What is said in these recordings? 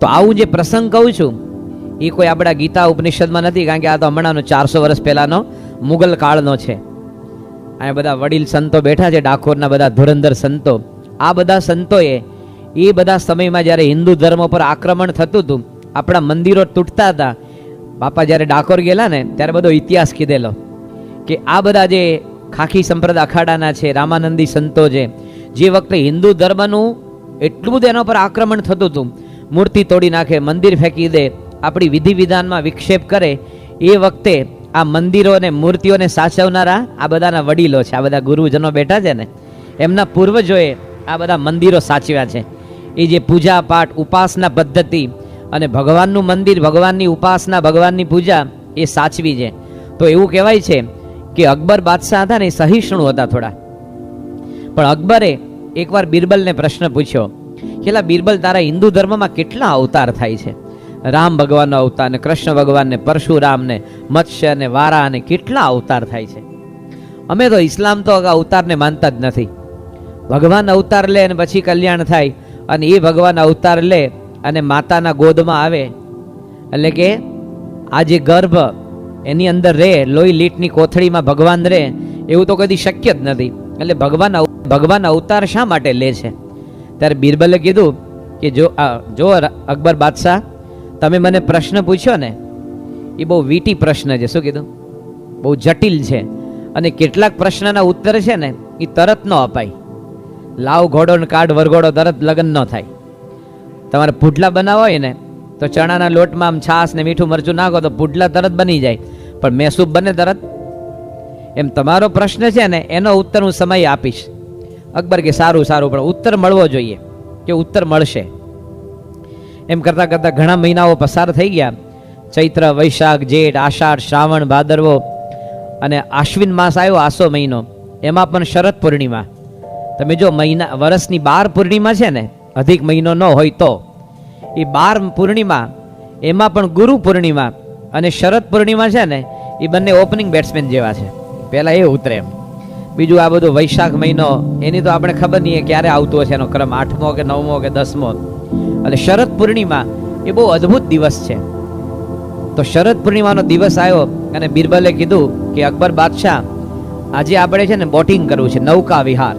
તો આવું જે પ્રસંગ કહું છું, એ કોઈ આપણા ગીતા ઉપનિષદમાં નથી, કારણ કે આ તો હમણાંનો ચારસો વર્ષ પહેલાંનો મુગલ કાળનો છે. અહીંયા બધા વડીલ સંતો બેઠા છે, ડાકોરના બધા ધુરંધર સંતો. આ બધા સંતોએ એ બધા સમયમાં જ્યારે હિન્દુ ધર્મ પર આક્રમણ થતું હતું, આપણા મંદિરો તૂટતા હતા. બાપા જ્યારે ડાકોર ગયેલા ને, ત્યારે બધો ઇતિહાસ કીધેલો કે આ બધા જે ખાખી સંપ્રદાય અખાડાના છે, રામાનંદી સંતો છે, જે વખતે હિન્દુ ધર્મનું એટલું બધું એના પર આક્રમણ થતું હતું મૂર્તિ તોડી નાખે, મંદિર ફેંકી દે, આપણી વિધિ વિધાનમાં વિક્ષેપ કરે, એ વખતે આ મંદિરો અને મૂર્તિઓને સાચવનારા આ બધાના વડીલો છે. આ બધા ગુરુજનો બેઠા છે ને, એમના પૂર્વજોએ આ બધા મંદિરો સાચવ્યા છે. એ જે પૂજા પાઠ ઉપાસના પદ્ધતિ અને ભગવાનનું મંદિર, ભગવાનની ઉપાસના, ભગવાનની પૂજા, એ સાચવી છે. તો એવું કહેવાય છે કે અકબર બાદશાહ હતા ને, એ સહિષ્ણુ હતા થોડા. પણ અકબરે એકવાર બિરબલને પ્રશ્ન પૂછ્યો કે બિરબલ, તારા હિન્દુ ધર્મમાં કેટલા અવતાર થાય છે? રામ ભગવાનનો અવતાર ને કૃષ્ણ ભગવાનને પરશુરામને મત્સ્ય અને વારા અને કેટલા અવતાર થાય છે? અમે તો ઇસ્લામ તો અવતારને માનતા જ નથી. ભગવાન અવતાર લે અને પછી કલ્યાણ થાય અને એ ભગવાન અવતાર લે અને માતાના ગોદમાં આવે. એટલે કે આ જે ગર્ભ એની અંદર રહે, લોહી લીટની કોથળીમાં ભગવાન રહે, એવું તો કદી શક્ય જ નથી. એટલે ભગવાન ભગવાન અવતાર શા માટે લે છે? ત્યારે બિરબલે કીધું કે જો જો અકબર બાદશાહ, તમે મને પ્રશ્ન પૂછ્યો ને, એ બહુ વીટી પ્રશ્ન છે. શું કીધું? બહુ જટિલ છે. અને કેટલાક પ્રશ્નના ઉત્તર છે ને, એ તરત ન અપાય. લાવ ઘોડો ને કાઢ, વરઘોડો તરત લગ્ન ન થાય. તમારે પુડલા બનાવવા હોય ને, તો ચણાના લોટમાં આમ છાશ ને મીઠું મરચું નાખો તો પુડલા તરત બની જાય. પણ મેસૂબ બને તરત. એમ તમારો પ્રશ્ન છે ને, એનો ઉત્તર હું સમય આપીશ. અકબર કે સારું સારું, પણ ઉત્તર મળવો જોઈએ, કે ઉત્તર મળશે. એમ કરતાં કરતાં ઘણા મહિનાઓ પસાર થઈ ગયા. ચૈત્ર, વૈશાખ, જેઠ, આષાઢ, શ્રાવણ, ભાદરવો અને આશ્વિન માસ આવ્યો આસો મહિનો. એમાં પણ શરદ પૂર્ણિમા. તમે જો મહિના વર્ષની બાર પૂર્ણિમા છે ને, અધિક મહિનો ન હોય તો, એ બાર પૂર્ણિમા, એમાં પણ ગુરુ પૂર્ણિમા અને શરદ પૂર્ણિમા છે ને, એ બંને ઓપનિંગ બેટ્સમેન જેવા છે. પહેલાં એ ઉતરે એમ. બીજું આ બધું વૈશાખ મહિનો, એની તો આપણે ખબર નહીં ક્યારે આવતો હશે એનો ક્રમ, આઠમો કે નવમો કે દસમો. અને શરદ પૂર્ણિમા એ બહુ અદ્ભુત દિવસ છે. તો શરદ પૂર્ણિમાનો દિવસ આવ્યો અને બિરબલે કીધું કે અકબર બાદશાહ, આજે આપણે છે ને બોટિંગ કરવું છે, નૌકા વિહાર.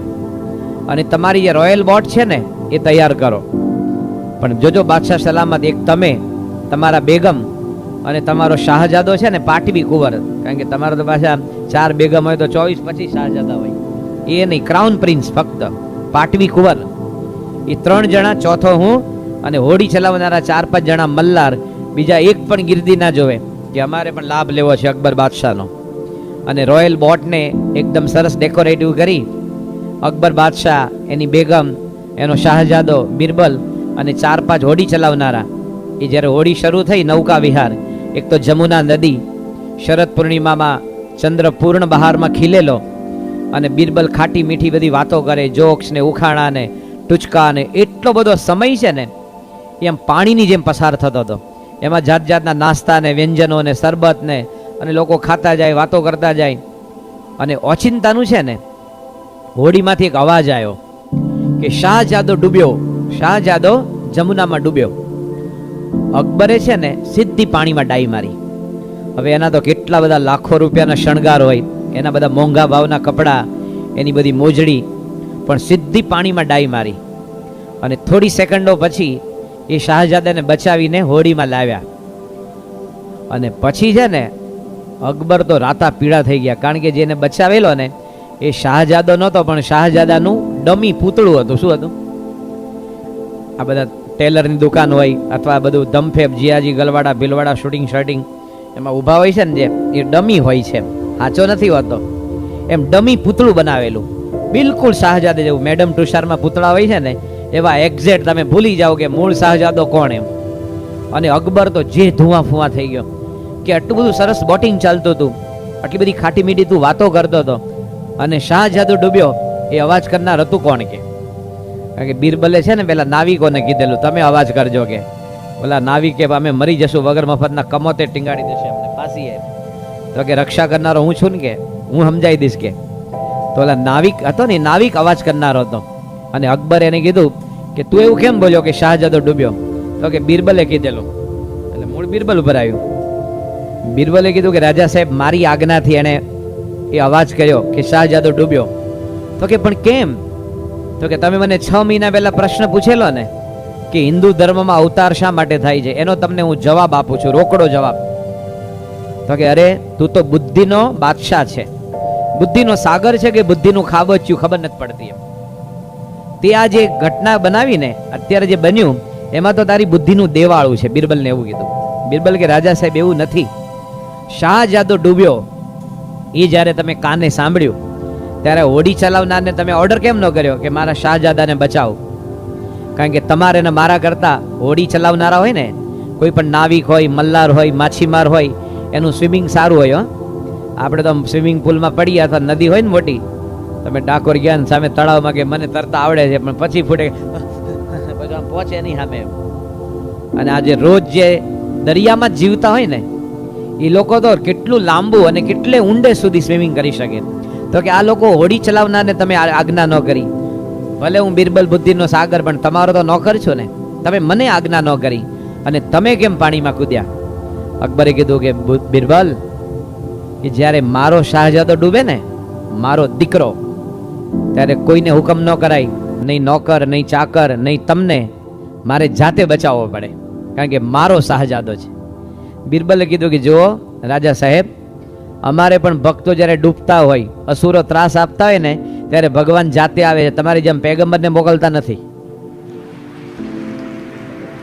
અને તમારી જે રોયલ બોટ છે ને, એ તૈયાર કરો. પણ જોજો બાદશાહ સલામત એક તમે, તમારા બેગમ અને તમારો શાહજાદો છે ને પાટવી કુંવર. કારણ કે તમારો તો પાછા ચાર બેગમ હોય તો ચોવીસ પચીસ શાહજાદા હોય. એ નહીં ક્રાઉન પ્રિન્સ ફક્ત. પાટવી કુંવર. એ ત્રણ જણા, ચોથો હું અને હોડી ચલાવનારા ચાર પાંચ જણા મલ્લાર. બીજા એક પણ ગીર્દી ના જોવે કે અમારે પણ લાભ લેવો છે અકબર બાદશાહનો. અને રોયલ બોટને એકદમ સરસ ડેકોરેટિવ કરી. અકબર બાદશાહ, એની બેગમ, એનો શાહજાદો, બિરબલ અને ચાર પાંચ હોડી ચલાવનારા. એ જ્યારે હોડી શરૂ થઈ નૌકા વિહાર એક તો જમુના નદી, શરદ પૂર્ણિમામાં ચંદ્ર પૂર્ણ બહારમાં ખીલેલો અને બિરબલ ખાટી મીઠી બધી વાતો કરે જોક્સ ને ઉખાણા ને ટૂચકા ને, એટલો બધો સમય છે ને, એમ પાણીની જેમ પસાર થતો હતો. એમાં જાત જાતના નાસ્તા ને, વ્યંજનો ને, શરબત ને, અને લોકો ખાતા જાય, વાતો કરતા જાય. અને ઓચિંતાનું છે ને હોડીમાંથી એક અવાજ આવ્યો કે શાહજાદો ડૂબ્યો, શાહજાદો જમુનામાં ડૂબ્યો. અકબરે છે ને સીધી પાણીમાં ડાઈ મારી. હવે એના તો કેટલા બધા લાખો રૂપિયાના શણગાર હોય, એના બધા મોંઘા ભાવના કપડાં, એની બધી મોજડી, પણ સીધી પાણીમાં ડાઈ મારી. અને થોડી સેકન્ડો પછી એ શાહજાદાને બચાવીને હોડીમાં લાવ્યા. અને પછી છે ને અકબર તો રાતા પીળા થઈ ગયા, કારણ કે જેને બચાવેલો ને, એ શાહજાદો નહોતો, પણ શાહજાદાનું ડમી પૂતળું હતું. શું હતું? આ બધા ટેલરની દુકાન હોય અથવા બધું દમફેબ, જીયાજી, ગલવાડા, ભીલવાડા શૂટિંગ શર્ટિંગ એમાં ઊભા હોય છે ને જે, એ ડમી હોય છે. સાચો નથી હોતો. એમ ડમી પૂતળું બનાવેલું. બિલકુલ શાહજાદે જેવું, મેડમ તુષારમાં પૂતળા હોય છે ને, એવા એક્ઝેક્ટ તમે ભૂલી જાઓ કે મૂળ શાહજાદો કોણ એમ. અને અકબર તો જે ધુઆ ફુવા થઈ ગયો. કે આટલું બધું સરસ બોટિંગ ચાલતું હતું. આટલી બધી ખાટી મીઠી તું વાતો કરતો હતો. અને શાહજાદો ડૂબ્યો, એ અવાજ કરનાર હતું કોણ કે? કારણ કે બીરબલે છે ને પેલા નાવિકોને કીધેલું, તમે અવાજ કરજો કે. ઓલા નાવિક અમે મરી જશું, વગર મફતના કમોતે ટીંગાડી દેશે અમને ફાંસીએ તો કે, રક્ષા કરનારો હું છું ને કે? હું સમજાવી દઈશ કે? તો ઓલા નાવિક હતો ને નાવિક અવાજ કરનારો હતો. અને અકબર એને કીધું કે, તું એવું કેમ બોલ્યો કે શાહજાદો ડૂબ્યો? તો કે બીરબલે કીધેલું. એટલે મૂળ બીરબલ ઉપર આવ્યું. બીરબલે કીધું કે, રાજા સાહેબ, મારી આજ્ઞાથી એણે એ અવાજ કર્યો કે શાહજાદો ડૂબ્યો. તો કે, પણ કેમ? તો કે તમે મને છ મહિના પહેલા પ્રશ્ન પૂછેલો ને કે હિન્દુ ધર્મમાં અવતાર શા માટે થાય છે? એનો તમને હું જવાબ આપું છું, રોકડો જવાબ. તો કે અરે, તું તો બુદ્ધિનો બાદશાહ છે. બુદ્ધિનો સાગર છે કે બુદ્ધિનું ખાબચ્યું ખબર નથી પડતી એમ. તે આ જે ઘટના બનાવીને અત્યારે જે બન્યું, એમાં તો તારી બુદ્ધિનું દેવાળું છે, બિરબલને એવું કીધું. બિરબલ કે રાજા સાહેબ, એવું નથી. શાહજાદો ડૂબ્યો. એ જ્યારે તમે કાને સાંભળ્યું ત્યારે હોડી ચલાવનારને તમે ઓર્ડર કેમ ન કર્યો કે મારા શાહજાદાને બચાવો? કારણ કે તમારે ને મારા કરતા હોડી ચલાવનારા હોય ને, કોઈ પણ નાવિક હોય, મલ્લાર હોય, માછીમાર હોય, એનું સ્વિમિંગ સારું હોય આપણે તો સ્વિમિંગ પુલમાં પડીએ અથવા નદી હોય ને મોટી, તમે ડાકોર ગયા ને સામે તળાવમાં કે મને તરતા આવડે છે, પણ પછી ફૂટે પછી પહોંચે નહીં સામે અને આજે રોજ જે દરિયામાં જીવતા હોય ને એ લોકો તો કેટલું લાંબુ અને કેટલે ઊંડે સુધી સ્વિમિંગ કરી શકે. તો કે આ લોકો હોડી ચલાવનારને તમે આજ્ઞા ન કરી. ભલે હું બિરબલ બુદ્ધિનો સાગર, પણ તમારો તો નોકર છો ને. તમે મને આજ્ઞા ન કરી. અને તમે કેમ પાણીમાં કૂદ્યા? અકબરે કીધું કે બિરબલ કે જ્યારે મારો શાહજાદો ડૂબે ને, મારો દીકરો, ત્યારે કોઈને હુકમ ન કરાય. નહીં નોકર, નહીં ચાકર, નહીં તમને. મારે જાતે બચાવવો પડે. કારણ કે મારો શાહજાદો છે. બિરબલે કીધું કે, જુઓ, રાજા સાહેબ અમારે પણ ભક્તો જ્યારે ડૂબતા હોય, અસુરો ત્રાસ આપતા હોય ને, ત્યારે ભગવાન જાતે આવે છે. તમારી જેમ પેગમ્બરને મોકલતા નથી.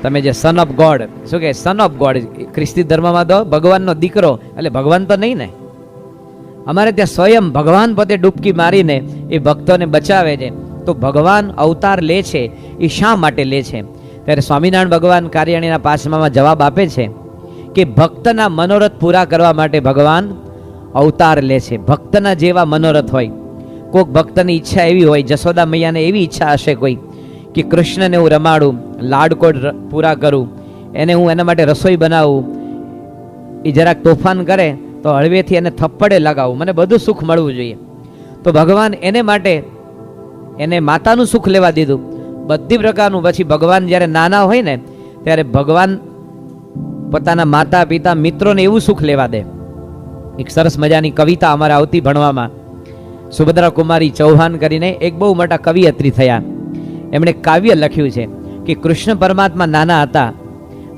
તમે જે સન ઓફ ગોડ શું કે સન ઓફ ગોડ ખ્રિસ્તી ધર્મમાં તો ભગવાનનો દીકરો, એટલે ભગવાન તો નહીં ને. અમારે ત્યાં સ્વયં ભગવાન પોતે ડૂબકી મારીને એ ભક્તોને બચાવે છે. તો ભગવાન અવતાર લે છે, એ શા માટે લે છે? ત્યારે સ્વામિનારાયણ ભગવાન કાર્યાણીના પાછમાં જવાબ આપે છે કે ભક્તના મનોરથ પૂરા કરવા માટે ભગવાન અવતાર લે છે. ભક્તના જેવા મનોરથ હોય. કોઈક ભક્તની ઈચ્છા એવી હોય, જશોદા મૈયાને એવી ઈચ્છા હશે કોઈ, કે કૃષ્ણને હું રમાડું, લાડકોડ પૂરા કરું, એને હું એના માટે રસોઈ બનાવું, એ જરાક તોફાન કરે, તો હળવેથી એને થપ્પડે લગાવું. મને બધું સુખ મળવું જોઈએ. તો ભગવાન એને માટે, એને માતાનું સુખ લેવા દીધું. બધી પ્રકારનું, પછી ભગવાન જ્યારે નાના હોય ને, ત્યારે ભગવાન પોતાના માતા પિતા મિત્રોને એવું સુખ લેવા દે. એક સરસ મજાની કવિતા અમારે આવતી ભણવામાં. સુભદ્રા કુમારી ચૌહાણ કરીને એક બહુ મોટા કવિયત્રી થયા. એમણે કાવ્ય લખ્યું છે કે કૃષ્ણ પરમાત્મા નાના હતા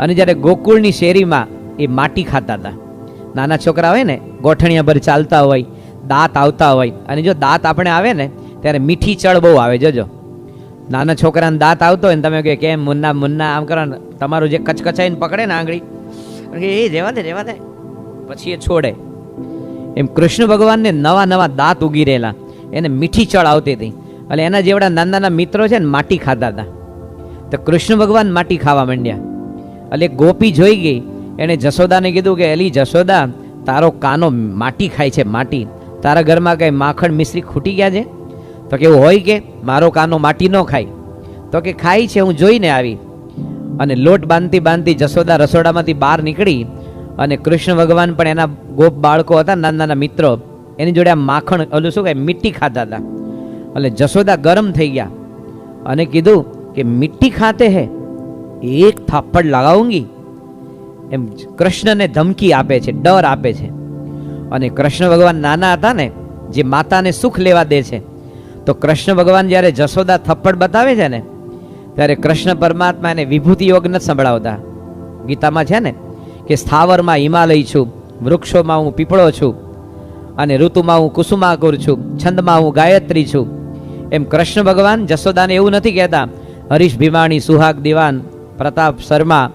અને જ્યારે ગોકુળની શેરીમાં એ માટી ખાતા હતા. નાના છોકરા હોય ને ગોઠણિયા પર ચાલતા હોય, દાંત આવતા હોય અને જો દાંત આપણે આવે ને, ત્યારે મીઠી ચળ બહુ આવે, જોજો. નાના છોકરાને દાંત આવતો હોય ને, તમે કહે કેમ મુન્ના મુન્ના, આમ કરો તમારું જે કચકચાઈને પકડે ને આંગળી. એ, રેવા દે રેવા દે. પછી એ છોડે. એમ કૃષ્ણ ભગવાનને નવા નવા દાંત ઉગી રહેલા. એને મીઠી ચળ આવતી હતી. એટલે એના જેવડા નાના નાના મિત્રો છે ને માટી ખાતા હતા. તો કૃષ્ણ ભગવાન માટી ખાવા માંડ્યા. એટલે ગોપી જોઈ ગઈ. એણે જશોદાને કીધું કે, એલી, જશોદા, તારો કાનો માટી ખાય છે, માટી. તારા ઘરમાં કંઈ માખણ મિશ્રી ખૂટી ગયા છે? તો કે, એવું હોય કે, મારો કાનો માટી ન ખાય. તો કે, ખાય છે, હું જોઈને આવી. અને લોટ બાંધતી બાંધતી જશોદા રસોડામાંથી બહાર નીકળી અને કૃષ્ણ ભગવાન પણ એના ગોપ બાળકો હતા નાના નાના મિત્રો. એની જોડે આ માખણ, ઓલું શું કહે મીઠી ખાતા હતા. એટલે જશોદા ગરમ થઈ ગયા અને કીધું કે મીઠી ખાતે હે, એક થાપ્પડ લગાવુંગી. એમ કૃષ્ણને ધમકી આપે છે, ડર આપે છે. અને કૃષ્ણ ભગવાન નાના હતા ને, જે માતાને સુખ લેવા દે છે. તો કૃષ્ણ ભગવાન જ્યારે જશોદા થપ્પડ બતાવે છે ને, ત્યારે કૃષ્ણ પરમાત્મા એને વિભૂતિ યોગ નથી સંભળાવતા. ગીતામાં છે ને કે સ્થાવરમાં હિમાલય છું, વૃક્ષોમાં હું પીપળો છું અને ઋતુમાં હું કુસુમાકુર છું, છંદમાં હું ગાયત્રી છું. એમ કૃષ્ણ ભગવાન જશોદાને એવું નથી કહેતા, હરીશ ભીમાણી, સુહાગ દિવાન, પ્રતાપ શર્મા,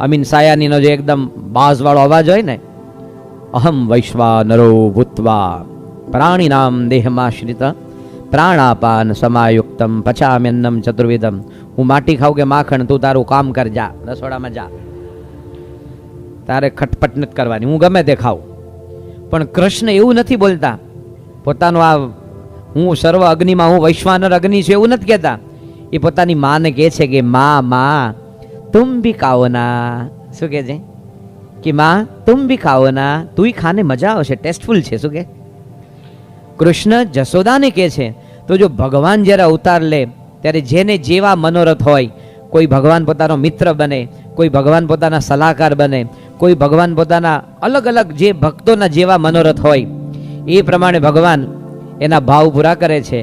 અમીન સાયાનીનો જે એકદમ બાઝવાળો અવાજ હોય ને, અહમ વૈશ્વાનરો ભૂત્વા, પ્રાણીનામ દેહમાશ્રિત, પ્રાણાપાન સમાયુક્તમ, પચામ્યન્નમ ચતુર્વિધમ. હું માટી ખાઉં કે માખણ, તું તારું કામ કર, જા, રસોડામાં જા. તારે ખટપટ નથી કરવાની, હું ગમે તે ખાઉં. પણ કૃષ્ણ એવું નથી બોલતા. પોતાનું આ, હું સર્વ અગ્નિમાં, હું વૈશ્વાનર અગ્નિ છું એવું નથી કહેતા. એ પોતાની માને કહે છે કે, મા મા, તુમ ભી ખાઓ ના. શું કહે છે? કે, મા, તુમ ભી ખાઓ ના. તુંય ખાને મજા આવશે, ટેસ્ટફુલ છે, શું કે કૃષ્ણ જશોદાને કહે છે, તો જો ભગવાન જ્યારે અવતાર લે, ત્યારે જેને જેવા મનોરથ હોય, કોઈ ભગવાન પોતાનો મિત્ર બને, કોઈ ભગવાન પોતાના સલાહકાર બને કોઈ ભગવાન પોતાના અલગ અલગ જે ભક્તોના જેવા મનોરથ હોય, એ પ્રમાણે ભગવાન એના ભાવ પૂરા કરે છે.